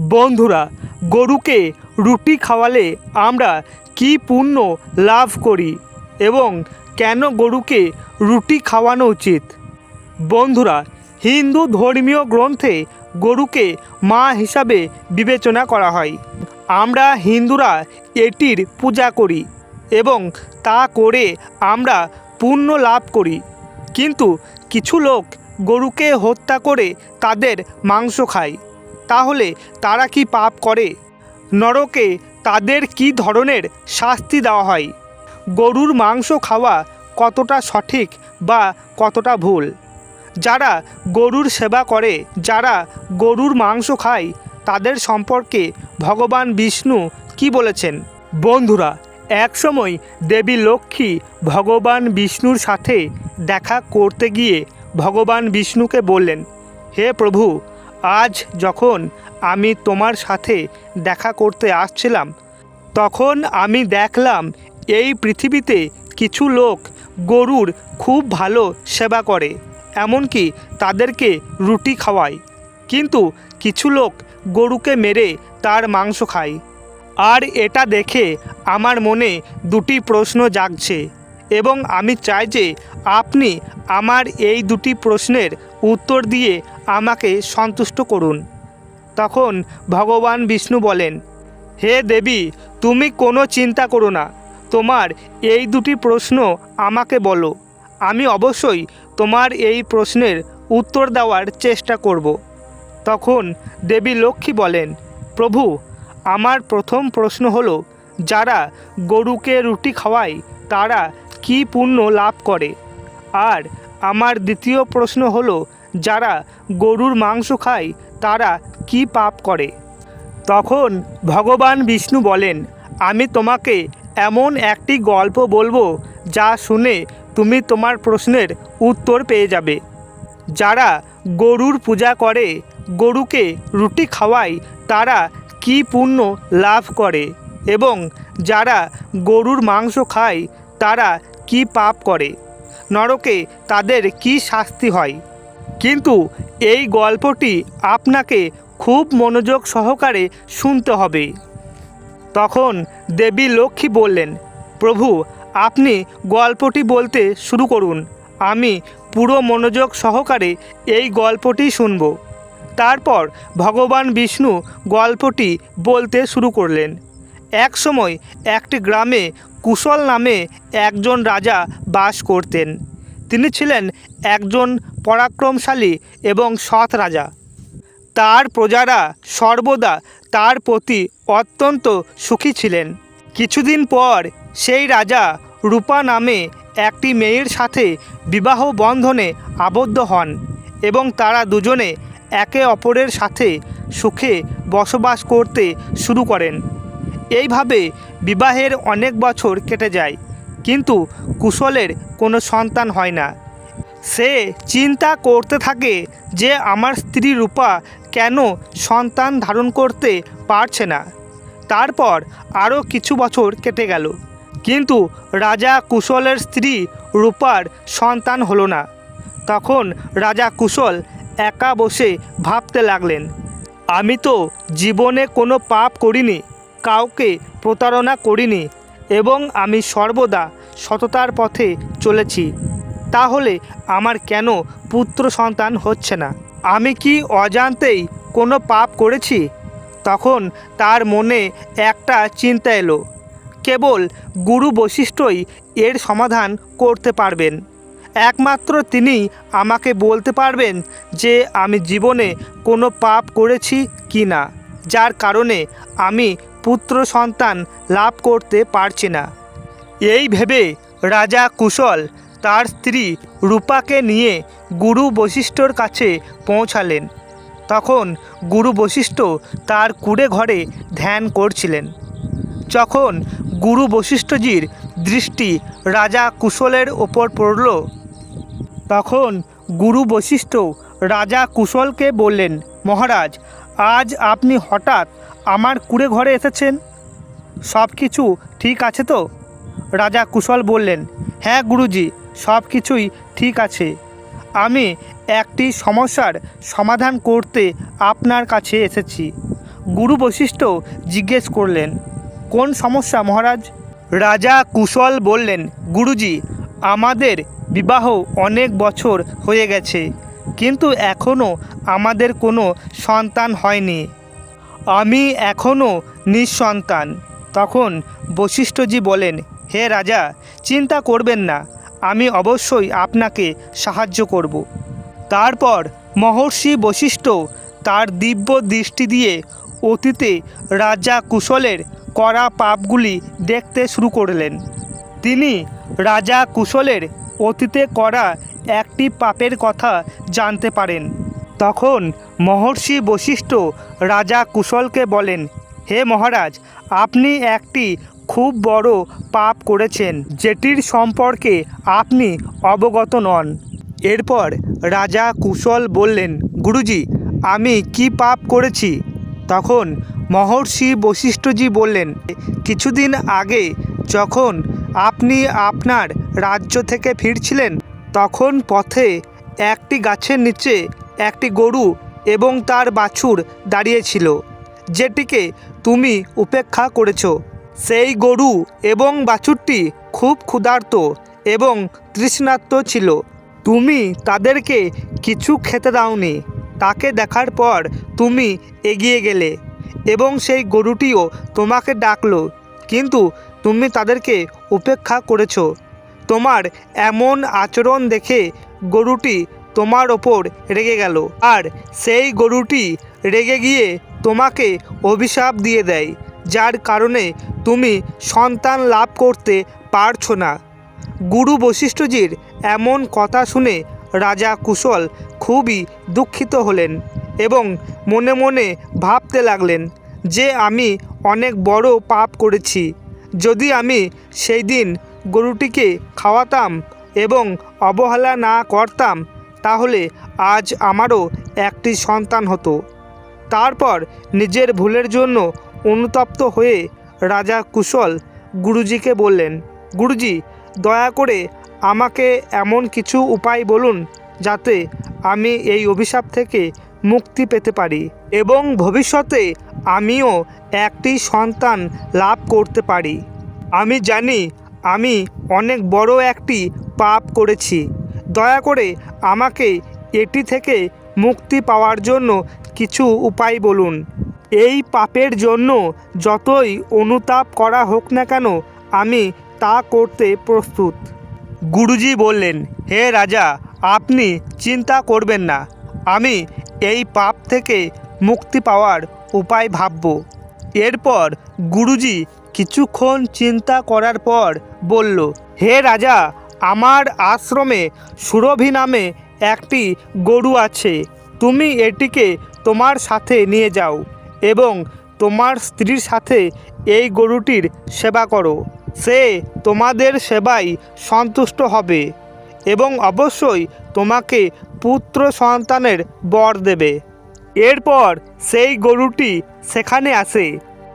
বন্ধুরা, গরুকে রুটি খাওয়ালে আমরা কি পুণ্য লাভ করি এবং কেন গরুকে রুটি খাওয়ানো উচিত? বন্ধুরা, হিন্দু ধর্মীয় গ্রন্থে গরুকে মা হিসাবে বিবেচনা করা হয়। আমরা হিন্দুরা এটির পূজা করি এবং তা করে আমরা পুণ্য লাভ করি। কিন্তু কিছু লোক গরুকে হত্যা করে তাদের মাংস খায়। তাহলে তারা কি পাপ করে? নরকে তাদের কি ধরনের শাস্তি দেওয়া হয়? গরুর মাংস খাওয়া কতটা সঠিক বা কতটা ভুল? যারা গরুর সেবা করে, যারা গরুর মাংস খায়, তাদের সম্পর্কে ভগবান বিষ্ণু কি বলেছেন? বন্ধুরা একসময় দেবী লক্ষ্মী ভগবান বিষ্ণুর সাথে দেখা করতে গিয়ে ভগবান বিষ্ণুকে বললেন, হে প্রভু আজ যখন আমি তোমার সাথে দেখা করতে আসছিলাম, তখন আমি দেখলাম এই পৃথিবীতে কিছু লোক গরুর খুব ভালো সেবা করে, এমনকি তাদেরকে রুটি খাওয়ায়। কিন্তু কিছু লোক গরুকে মেরে তার মাংস খায়। আর এটা দেখে আমার মনে দুটি প্রশ্ন জাগছে। এবং আমি চাই যে আপনি আমার এই দুটি প্রশ্নের উত্তর দিয়ে আমাকে সন্তুষ্ট করুন। তখন ভগবান বিষ্ণু বলেন, হে দেবী, তুমি কোনো চিন্তা করো না। তোমার এই দুটি প্রশ্ন আমাকে বলো। আমি অবশ্যই তোমার এই প্রশ্নের উত্তর দেওয়ার চেষ্টা করব। তখন দেবী লক্ষ্মী বলেন, প্রভু, আমার প্রথম প্রশ্ন হলো, যারা গরুকে রুটি খাওয়ায়, তারা কি পুণ্য লাভ করে? আর আমার দ্বিতীয় প্রশ্ন হলো, যারা গরুর মাংস খায়, তারা কি পাপ করে? তখন ভগবান বিষ্ণু বলেন, আমি তোমাকে এমন একটি গল্প বলব যা শুনে তুমি তোমার প্রশ্নের উত্তর পেয়ে যাবে। যারা গরুর পূজা করে, গরুকে রুটি খাওয়ায়, তারা কি পুণ্য লাভ করে? এবং যারা গরুর মাংস খায়, তারা কি পাপ করে? নরকে তাদের কি শাস্তি হয়? কিন্তু এই গল্পটি আপনাকে খুব মনোযোগ সহকারে শুনতে হবে। তখন দেবী লক্ষ্মী বললেন, প্রভু, আপনি গল্পটি বলতে শুরু করুন। আমি পুরো মনোযোগ সহকারে এই গল্পটি শুনব। তারপর ভগবান বিষ্ণু গল্পটি বলতে শুরু করলেন। এক সময় একটি গ্রামে কুশল নামে একজন রাজা বাস করতেন। তিনি ছিলেন একজন পরাক্রমশালী এবং সৎ রাজা। তার প্রজারা সর্বদা তার প্রতি অত্যন্ত সুখী ছিলেন। কিছুদিন পর সেই রাজা রূপা নামে একটি মেয়ের সাথে বিবাহ বন্ধনে আবদ্ধ হন এবং তারা দুজনে একে অপরের সাথে সুখে বসবাস করতে শুরু করেন। এইভাবে বিবাহের অনেক বছর কেটে যায়, কিন্তু কুশলের কোনো সন্তান হয় না। সে চিন্তা করতে থাকে যে আমার স্ত্রী রূপা কেন সন্তান ধারণ করতে পারছে না। তারপর আরও কিছু বছর কেটে গেল, কিন্তু রাজা কুশলের স্ত্রী রূপার সন্তান হলো না। তখন রাজা কুশল একা বসে ভাবতে লাগলেন, আমি তো জীবনে কোনো পাপ করিনি। কাউকে প্রতারণা করিনি এবং আমি সর্বদা সততার পথে চলেছি। তাহলে আমার কেন পুত্র সন্তান হচ্ছে না? আমি কি অজান্তেই কোনো পাপ করেছি? তখন তার মনে একটা চিন্তা এলো। কেবল গুরু বৈশিষ্ট্যই এর সমাধান করতে পারবেন। একমাত্র তিনি আমাকে বলতে পারবেন যে আমি জীবনে কোনো পাপ করেছি কি না যার কারণে আমি পুত্র সন্তান লাভ করতে পারছে না। এই ভেবে রাজা কুশল তার স্ত্রী রূপাকে নিয়ে গুরু বশিষ্ঠর কাছে পৌঁছালেন। তখন গুরু বশিষ্ঠ তার কুড়ে ঘরে ধ্যান করছিলেন। যখন গুরু বশিষ্ঠজির দৃষ্টি রাজা কুশলের ওপর পড়ল, তখন গুরু বশিষ্ঠ রাজা কুশলকে বললেন, মহারাজ আজ আপনি হঠাৎ আমার কুড়ে ঘরে এসেছেন? সব কিছু ঠিক আছে তো? রাজা কুশল বললেন হ্যাঁ গুরুজি, সব কিছুই ঠিক আছে। আমি একটি সমস্যার সমাধান করতে আপনার কাছে এসেছি। গুরু বশিষ্ঠ জিজ্ঞেস করলেন, কোন সমস্যা মহারাজ? রাজা কুশল বললেন, গুরুজি, আমাদের বিবাহ অনেক বছর হয়ে গেছে। কিন্তু এখনও আমাদের কোনো সন্তান হয়নি। আমি এখনও নিঃসন্তান। তখন বশিষ্ঠজি বলেন, হে রাজা, চিন্তা করবেন না, আমি অবশ্যই আপনাকে সাহায্য করব। তারপর মহর্ষি বশিষ্ঠ তার দিব্য দৃষ্টি দিয়ে অতীতে রাজা কুশলের করা পাপগুলি দেখতে শুরু করলেন। তিনি রাজা কুশলের অতীতে করা একটি পাপের কথা জানতে পারেন। তখন মহর্ষি বশিষ্ঠ রাজা কুশলকে বলেন, হে মহারাজ, আপনি একটি খুব বড় পাপ করেছেন, যেটির সম্পর্কে আপনি অবগত নন। এরপর রাজা কুশল বললেন, গুরুজি, আমি কি পাপ করেছি? তখন মহর্ষি বশিষ্ঠজি বললেন, কিছুদিন আগে যখন আপনি আপনার রাজ্য থেকে ফিরছিলেন তখন পথে একটি গাছের নিচে একটি গরু এবং তার বাছুর দাঁড়িয়েছিল যেটিকে তুমি উপেক্ষা করেছ। সেই গরু এবং বাছুরটি খুব ক্ষুধার্ত এবং তৃষ্ণার্ত ছিল। তুমি তাদেরকে কিছু খেতে দাওনি। তাকে দেখার পর তুমি এগিয়ে গেলে এবং সেই গরুটিও তোমাকে ডাকলো, কিন্তু তুমি তাদেরকে উপেক্ষা করেছ। তোমার এমন আচরণ দেখে গরুটি তোমার ওপর রেগে গেল। আর সেই গরুটি রেগে গিয়ে তোমাকে অভিশাপ দিয়ে দেয়, যার কারণে তুমি সন্তান লাভ করতে পারছ না। গুরু বশিষ্ঠজির এমন কথা শুনে রাজা কুশল খুবই দুঃখিত হলেন এবং মনে মনে ভাবতে লাগলেন যে আমি অনেক বড় পাপ করেছি, যদি আমি সেই দিন গরুটিকে খাওয়াতাম এবং অবহেলা না করতাম, তাহলে আজ আমারও একটি সন্তান হতো। তারপর নিজের ভুলের জন্য অনুতপ্ত হয়ে রাজা কুশল গুরুজিকে বললেন, গুরুজি, দয়া করে আমাকে এমন কিছু উপায় বলুন যাতে আমি এই অভিশাপ থেকে মুক্তি পেতে পারি এবং ভবিষ্যতে আমিও একটি সন্তান লাভ করতে পারি। আমি জানি আমি অনেক বড় একটি পাপ করেছি। দয়া করে আমাকে এটি থেকে মুক্তি পাওয়ার জন্য কিছু উপায় বলুন। এই পাপের জন্য যতই অনুতাপ করা হোক না কেন, আমি তা করতে প্রস্তুত। গুরুজি বললেন, হে রাজা, আপনি চিন্তা করবেন না। আমি এই পাপ থেকে মুক্তি পাওয়ার উপায় ভাবব। এরপর গুরুজি কিছুক্ষণ চিন্তা করার পর বলল, হে রাজা, আমার আশ্রমে সুরভি নামে একটি গরু আছে। তুমি এটিকে তোমার সাথে নিয়ে যাও এবং তোমার স্ত্রীর সাথে এই গরুটির সেবা করো। সে তোমাদের সেবায় সন্তুষ্ট হবে এবং অবশ্যই তোমাকে পুত্র সন্তানের বর দেবে। এরপর সেই গরুটি সেখানে আসে।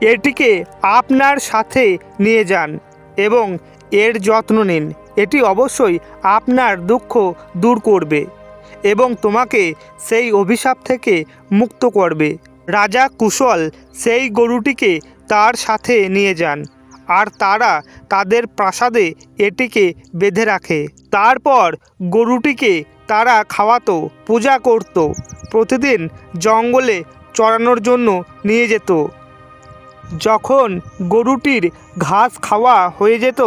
এটিকে আপনার সাথে নিয়ে যান এবং এর যত্ন নিন। এটি অবশ্যই আপনার দুঃখ দূর করবে এবং তোমাকে সেই অভিশাপ থেকে মুক্ত করবে। রাজা কুশল সেই গরুটিকে তার সাথে নিয়ে যান আর তারা তাদের প্রাসাদে এটিকে বেঁধে রাখে। তারপর গরুটিকে তারা খাওয়াতো, পূজা করত, প্রতিদিন জঙ্গলে চড়ানোর জন্য নিয়ে যেত। যখন গরুটির ঘাস খাওয়া হয়ে যেত,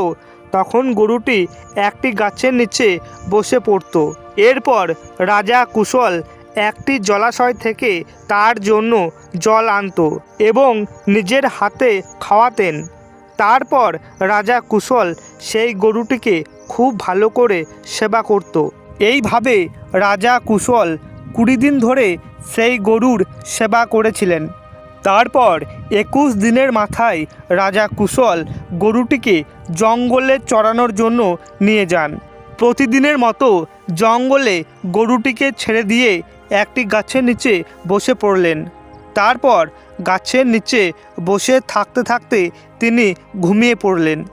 তখন গরুটি একটি গাছের নিচে বসে পড়ত। এরপর রাজা কুশল একটি জলাশয় থেকে তার জন্য জল আনতো এবং নিজের হাতে খাওয়াতেন। তারপর রাজা কুশল সেই গরুটিকে খুব ভালো করে সেবা করত। এইভাবে রাজা কুশল কুড়ি দিন ধরে সেই গরুর সেবা করেছিলেন। তারপর একুশ দিনের মাথায় রাজা কুশল গরুটিকে জঙ্গলে চড়ানোর জন্য নিয়ে যান। প্রতিদিনের মতো জঙ্গলে গরুটিকে ছেড়ে দিয়ে একটি গাছের নিচে বসে পড়লেন। তারপর গাছের নিচে বসে থাকতে থাকতে তিনি ঘুমিয়ে পড়লেন।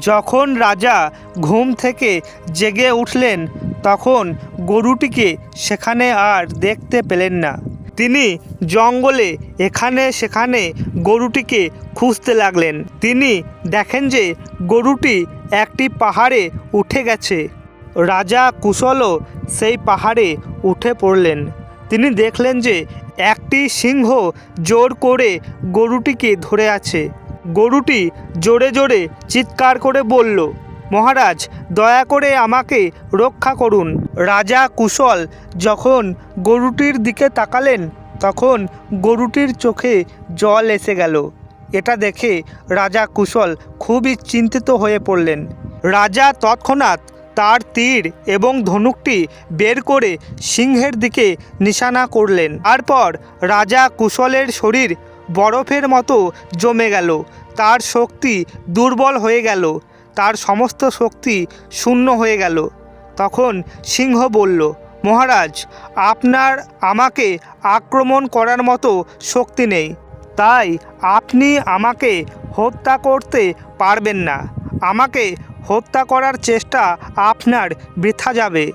যখন রাজা ঘুম থেকে জেগে উঠলেন, তখন গরুটিকে সেখানে আর দেখতে পেলেন না। তিনি জঙ্গলে এখানে সেখানে গরুটিকে খুঁজতে লাগলেন। তিনি দেখেন যে গরুটি একটি পাহাড়ে উঠে গেছে। রাজা কুশলও সেই পাহাড়ে উঠে পড়লেন। তিনি দেখলেন যে একটি সিংহ জোর করে গরুটিকে ধরে আছে। গরুটি জোরে জোরে চিৎকার করে বলল মহারাজ, দয়া করে আমাকে রক্ষা করুন। রাজা কুশল যখন গরুটির দিকে তাকালেন, তখন গরুটির চোখে জল এসে গেল। এটা দেখে রাজা কুশল খুবই চিন্তিত হয়ে পড়লেন। রাজা তৎক্ষণাৎ তার তীর এবং ধনুকটি বের করে সিংহের দিকে নিশানা করলেন। তারপর রাজা কুশলের শরীর বরফের মতো জমে গেল। তার শক্তি দুর্বল হয়ে গেল। তার সমস্ত শক্তি শূন্য হয়ে গেল। তখন সিংহ বলল, মহারাজ, আপনার আমাকে আক্রমণ করার মতো শক্তি নেই। তাই আপনি আমাকে হত্যা করতে পারবেন না। আমাকে হত্যা করার চেষ্টা আপনার বৃথা যাবে।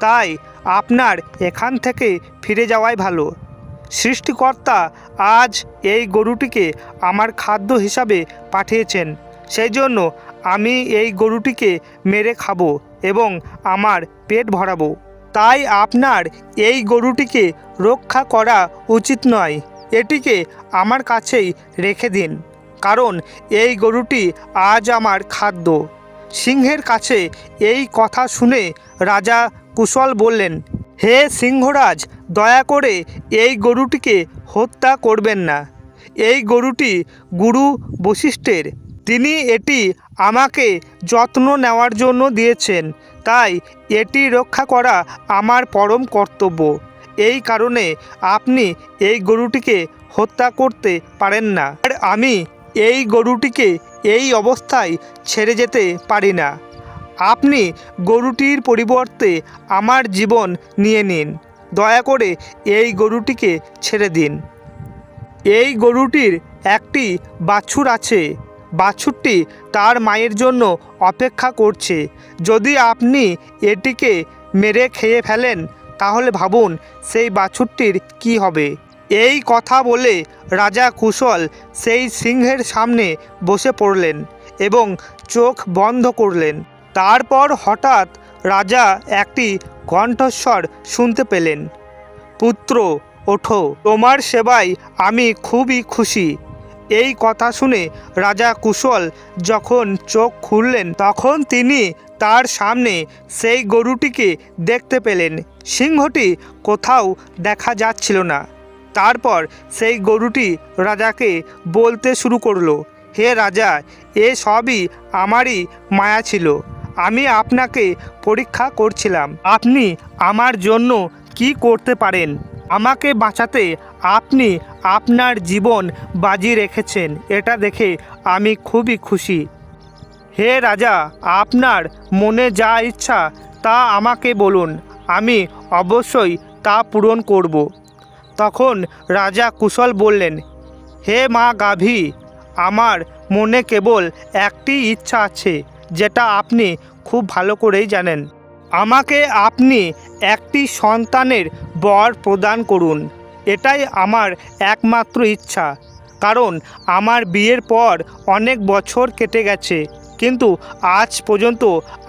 তাই আপনার এখান থেকে ফিরে যাওয়াই ভালো। সৃষ্টিকর্তা আজ এই গরুটিকে আমার খাদ্য হিসাবে পাঠিয়েছেন। সেই জন্য আমি এই গরুটিকে মেরে খাব এবং আমার পেট ভরাবো। তাই আপনার এই গরুটিকে রক্ষা করা উচিত নয়। এটিকে আমার কাছেই রেখে দিন, কারণ এই গরুটি আজ আমার খাদ্য। সিংহের কাছে এই কথা শুনে রাজা কুশল বললেন, হে সিংহরাজ, দয়া করে এই গরুটিকে হত্যা করবেন না। এই গরুটি গুরু বশিষ্ঠের। তিনি এটি আমাকে যত্ন নেওয়ার জন্য দিয়েছেন। তাই এটি রক্ষা করা আমার পরম কর্তব্য। এই কারণে আপনি এই গরুটিকে হত্যা করতে পারেন না। আর আমি এই গরুটিকে এই অবস্থায় ছেড়ে যেতে পারি না। আপনি গরুটির পরিবর্তে আমার জীবন নিয়ে নিন। দয়া করে এই গরুটিকে ছেড়ে দিন। এই গরুটির একটি বাছুর আছে। বাছুরটি তার মায়ের জন্য অপেক্ষা করছে। যদি আপনি এটিকে মেরে খেয়ে ফেলেন, তাহলে ভাবুন সেই বাছুরটির কি হবে। এই কথা বলে রাজা কুশল সেই সিংহের সামনে বসে পড়লেন এবং চোখ বন্ধ করলেন। তারপর হঠাৎ রাজা একটি কণ্ঠস্বর শুনতে পেলেন, পুত্র, ওঠো। তোমার সেবায় আমি খুবই খুশি। এই কথা শুনে রাজা কুশল যখন চোখ খুললেন, তখন তিনি তার সামনে সেই গরুটিকে দেখতে পেলেন। সিংহটি কোথাও দেখা যাচ্ছিল না। তারপর সেই গরুটি রাজাকে বলতে শুরু করল, হে রাজা, এ সবই আমারই মায়া ছিল। আমি আপনাকে পরীক্ষা করছিলাম। আপনি আমার জন্য কি করতে পারেন? আমাকে বাঁচাতে আপনি আপনার জীবন বাজি রেখেছেন। এটা দেখে আমি খুবই খুশি। হে রাজা, আপনার মনে যা ইচ্ছা তা আমাকে বলুন। আমি অবশ্যই তা পূরণ করব। তখন রাজা কুশল বললেন, হে মা গাভী, আমার মনে কেবল একটি ইচ্ছা আছে, যেটা আপনি খুব ভালো করেই জানেন। আমাকে আপনি একটি সন্তানের বর প্রদান করুন। এটাই আমার একমাত্র ইচ্ছা। কারণ আমার বিয়ের পর অনেক বছর কেটে গেছে, কিন্তু আজ পর্যন্ত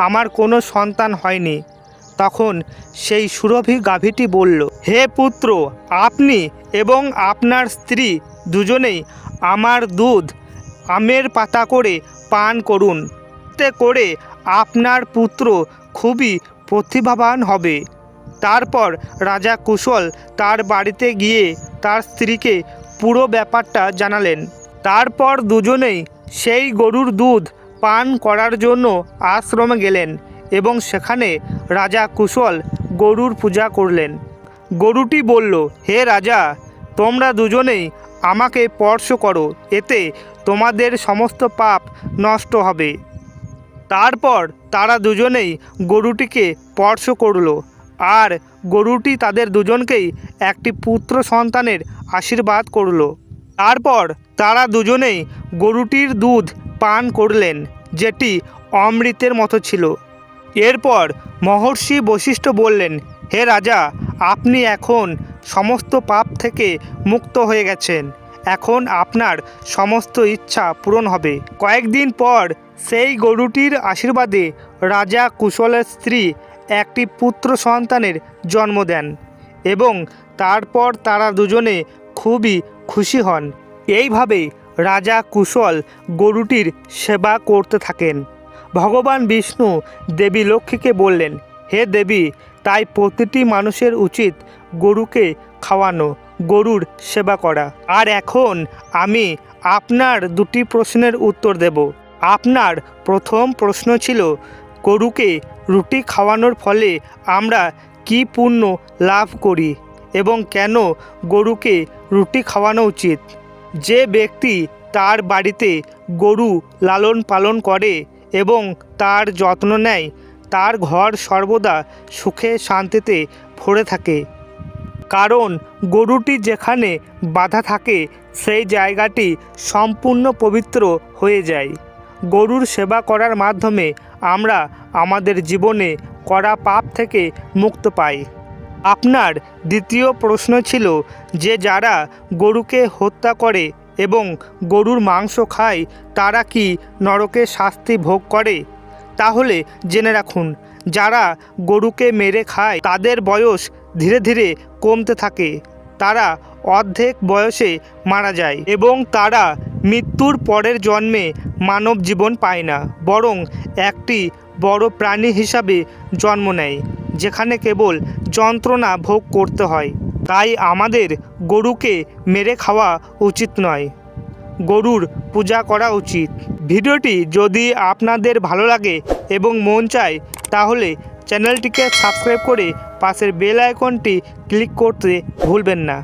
আমার কোনো সন্তান হয়নি। তখন সেই সুরভি গাভীটি বলল, হে পুত্র, আপনি এবং আপনার স্ত্রী দুজনেই আমার দুধ, আমের পাতা করে পান করুন। করে আপনার পুত্র খুবই প্রতিভাবান হবে। তারপর রাজা কুশল তার বাড়িতে গিয়ে তার স্ত্রীকে পুরো ব্যাপারটা জানালেন। তারপর দুজনেই সেই গরুর দুধ পান করার জন্য আশ্রমে গেলেন এবং সেখানে রাজা কুশল গরুর পূজা করলেন। গরুটি বলল, হে রাজা, তোমরা দুজনেই আমাকে স্পর্শ করো, এতে তোমাদের সমস্ত পাপ নষ্ট হবে। তারপর তারা দুজনেই গরুটিকে স্পর্শ করল। আর গরুটি তাদের দুজনকেই একটি পুত্র সন্তানের আশীর্বাদ করল। তারপর তারা দুজনেই গরুটির দুধ পান করলেন, যেটি অমৃতের মতো ছিল। এরপর মহর্ষি বশিষ্ঠ বললেন, হে রাজা, আপনি এখন সমস্ত পাপ থেকে মুক্ত হয়ে গেছেন। এখন আপনার সমস্ত ইচ্ছা পূরণ হবে। কয়েকদিন পর সেই গরুটির আশীর্বাদে রাজা কুশলের স্ত্রী একটি পুত্র সন্তানের জন্ম দেন এবং তারপর তারা দুজনে খুবই খুশি হন। এইভাবে রাজা কুশল গরুটির সেবা করতে থাকেন। ভগবান বিষ্ণু দেবী লক্ষ্মীকে বললেন, হে দেবী, তাই প্রতিটি মানুষের উচিত গরুকে খাওয়ানো, গরুর সেবা করা। আর এখন আমি আপনার দুটি প্রশ্নের উত্তর দেব। আপনার প্রথম প্রশ্ন ছিল, গরুকে রুটি খাওয়ানোর ফলে আমরা কি পুণ্য লাভ করি এবং কেন গরুকে রুটি খাওয়ানো উচিত? যে ব্যক্তি তার বাড়িতে গরু লালন পালন করে এবং তার যত্ন নেয়, তার ঘর সর্বদা সুখে শান্তিতে ভরে থাকে। কারণ গরুটি যেখানে বাধা থাকে, সেই জায়গাটি সম্পূর্ণ পবিত্র হয়ে যায়। গরুর সেবা করার মাধ্যমে আমরা আমাদের জীবনে করা পাপ থেকে মুক্ত পাই। আপনার দ্বিতীয় প্রশ্ন ছিল যে যারা গরুকে হত্যা করে এবং গরুর মাংস খায়, তারা কি নরকে শাস্তি ভোগ করে? তাহলে জেনে রাখুন, যারা গরুকে মেরে খায়, তাদের বয়স ধীরে ধীরে কমতে থাকে। তারা অর্ধেক বয়সে মারা যায় এবং তারা মৃত্যুর পরের জন্মে মানব জীবন পায় না, বরং একটি বড় প্রাণী হিসাবে জন্ম নেয়, যেখানে কেবল যন্ত্রণা ভোগ করতে হয়। তাই আমাদের গরুকে মেরে খাওয়া উচিত নয়, গরুর পূজা করা উচিত। ভিডিওটি যদি আপনাদের ভালো লাগে এবং মন চায়, তাহলে চ্যানেলটিকে সাবস্ক্রাইব করে পাশের বেল আইকনটি ক্লিক করতে ভুলবেন না।